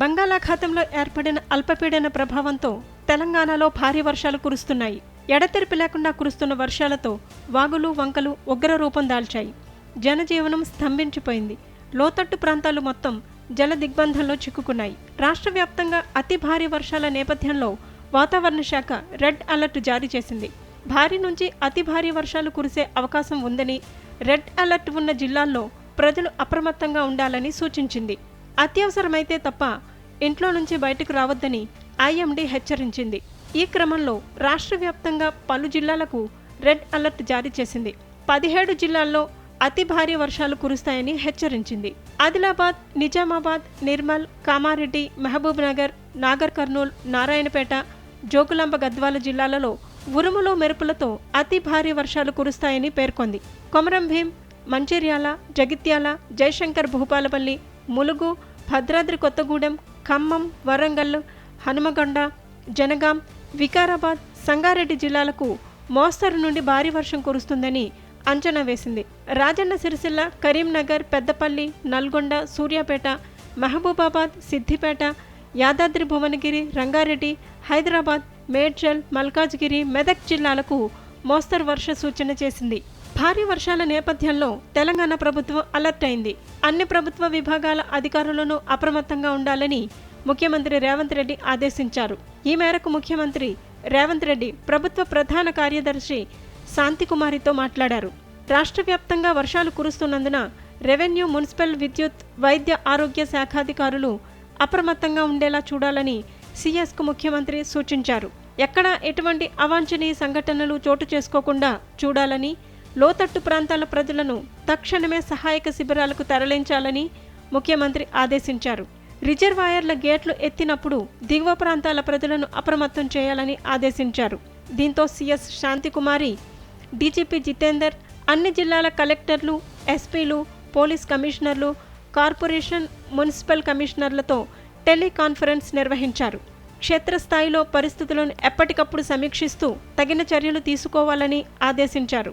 బంగాళాఖాతంలో ఏర్పడిన అల్పపీడన ప్రభావంతో తెలంగాణలో భారీ వర్షాలు కురుస్తున్నాయి. ఎడతెరిపి లేకుండా కురుస్తున్న వర్షాలతో వాగులు వంకలు ఉగ్ర రూపం దాల్చాయి. జనజీవనం స్తంభించిపోయింది. లోతట్టు ప్రాంతాలు మొత్తం జల దిగ్బంధంలో చిక్కుకున్నాయి. రాష్ట్ర వ్యాప్తంగా అతి భారీ వర్షాల నేపథ్యంలో వాతావరణ శాఖ రెడ్ అలర్ట్ జారీ చేసింది. భారీ నుంచి అతి భారీ వర్షాలు కురిసే అవకాశం ఉందని రెడ్ అలర్ట్ ఉన్న జిల్లాల్లో ప్రజలు అప్రమత్తంగా ఉండాలని సూచించింది. అత్యవసరమైతే తప్ప ఇంట్లో నుంచి బయటకు రావద్దని ఐఎండీ హెచ్చరించింది. ఈ క్రమంలో రాష్ట్ర వ్యాప్తంగా పలు జిల్లాలకు రెడ్ అలర్ట్ జారీ చేసింది. పదిహేడు జిల్లాల్లో అతి భారీ వర్షాలు కురుస్తాయని హెచ్చరించింది. ఆదిలాబాద్ నిజామాబాద్ నిర్మల్ కామారెడ్డి మహబూబ్ నగర్ నాగర్ కర్నూల్ నారాయణపేట జోగులాంబ గద్వాల జిల్లాలలో ఉరుములు మెరుపులతో అతి భారీ వర్షాలు కురుస్తాయని పేర్కొంది. కొమరం భీం మంచిర్యాల జగిత్యాల జయశంకర్ భూపాలపల్లి ములుగు భద్రాద్రి కొత్తగూడెం ఖమ్మం వరంగల్ హనుమగొండ జనగాం వికారాబాద్ సంగారెడ్డి జిల్లాలకు మోస్తరు నుండి భారీ వర్షం కురుస్తుందని అంచనా వేసింది. రాజన్న సిరిసిల్ల కరీంనగర్ పెద్దపల్లి నల్గొండ సూర్యాపేట మహబూబాబాద్ సిద్దిపేట యాదాద్రి భువనగిరి రంగారెడ్డి హైదరాబాద్ మేడ్చల్ మల్కాజ్గిరి మెదక్ జిల్లాలకు మోస్తరు వర్ష సూచన చేసింది. భారీ వర్షాల నేపథ్యంలో తెలంగాణ ప్రభుత్వం అలర్ట్ అయింది. అన్ని ప్రభుత్వ విభాగాల అధికారులను అప్రమత్తంగా ఉండాలని ముఖ్యమంత్రి రేవంత్ రెడ్డి ఆదేశించారు. ఈ మేరకు ముఖ్యమంత్రి రేవంత్ రెడ్డి ప్రభుత్వ ప్రధాన కార్యదర్శి శాంతికుమారితో మాట్లాడారు. రాష్ట్ర వ్యాప్తంగా వర్షాలు కురుస్తున్నందున రెవెన్యూ మున్సిపల్ విద్యుత్ వైద్య ఆరోగ్య శాఖాధికారులు అప్రమత్తంగా ఉండేలా చూడాలని సీఎస్కు ముఖ్యమంత్రి సూచించారు. ఎక్కడా ఎటువంటి అవాంఛనీయ సంఘటనలు చోటు చేసుకోకుండా చూడాలని లోతట్టు ప్రాంతాల ప్రజలను తక్షణమే సహాయక శిబిరాలకు తరలించాలని ముఖ్యమంత్రి ఆదేశించారు. రిజర్వాయర్ల గేట్లు ఎత్తినప్పుడు దిగువ ప్రాంతాల ప్రజలను అప్రమత్తం చేయాలని ఆదేశించారు. దీంతో సిఎస్ శాంతికుమారి డీజీపీ జితేందర్ అన్ని జిల్లాల కలెక్టర్లు ఎస్పీలు పోలీస్ కమిషనర్లు కార్పొరేషన్ మున్సిపల్ కమిషనర్లతో టెలికాన్ఫరెన్స్ నిర్వహించారు. క్షేత్రస్థాయిలో పరిస్థితులను ఎప్పటికప్పుడు సమీక్షిస్తూ తగిన చర్యలు తీసుకోవాలని ఆదేశించారు.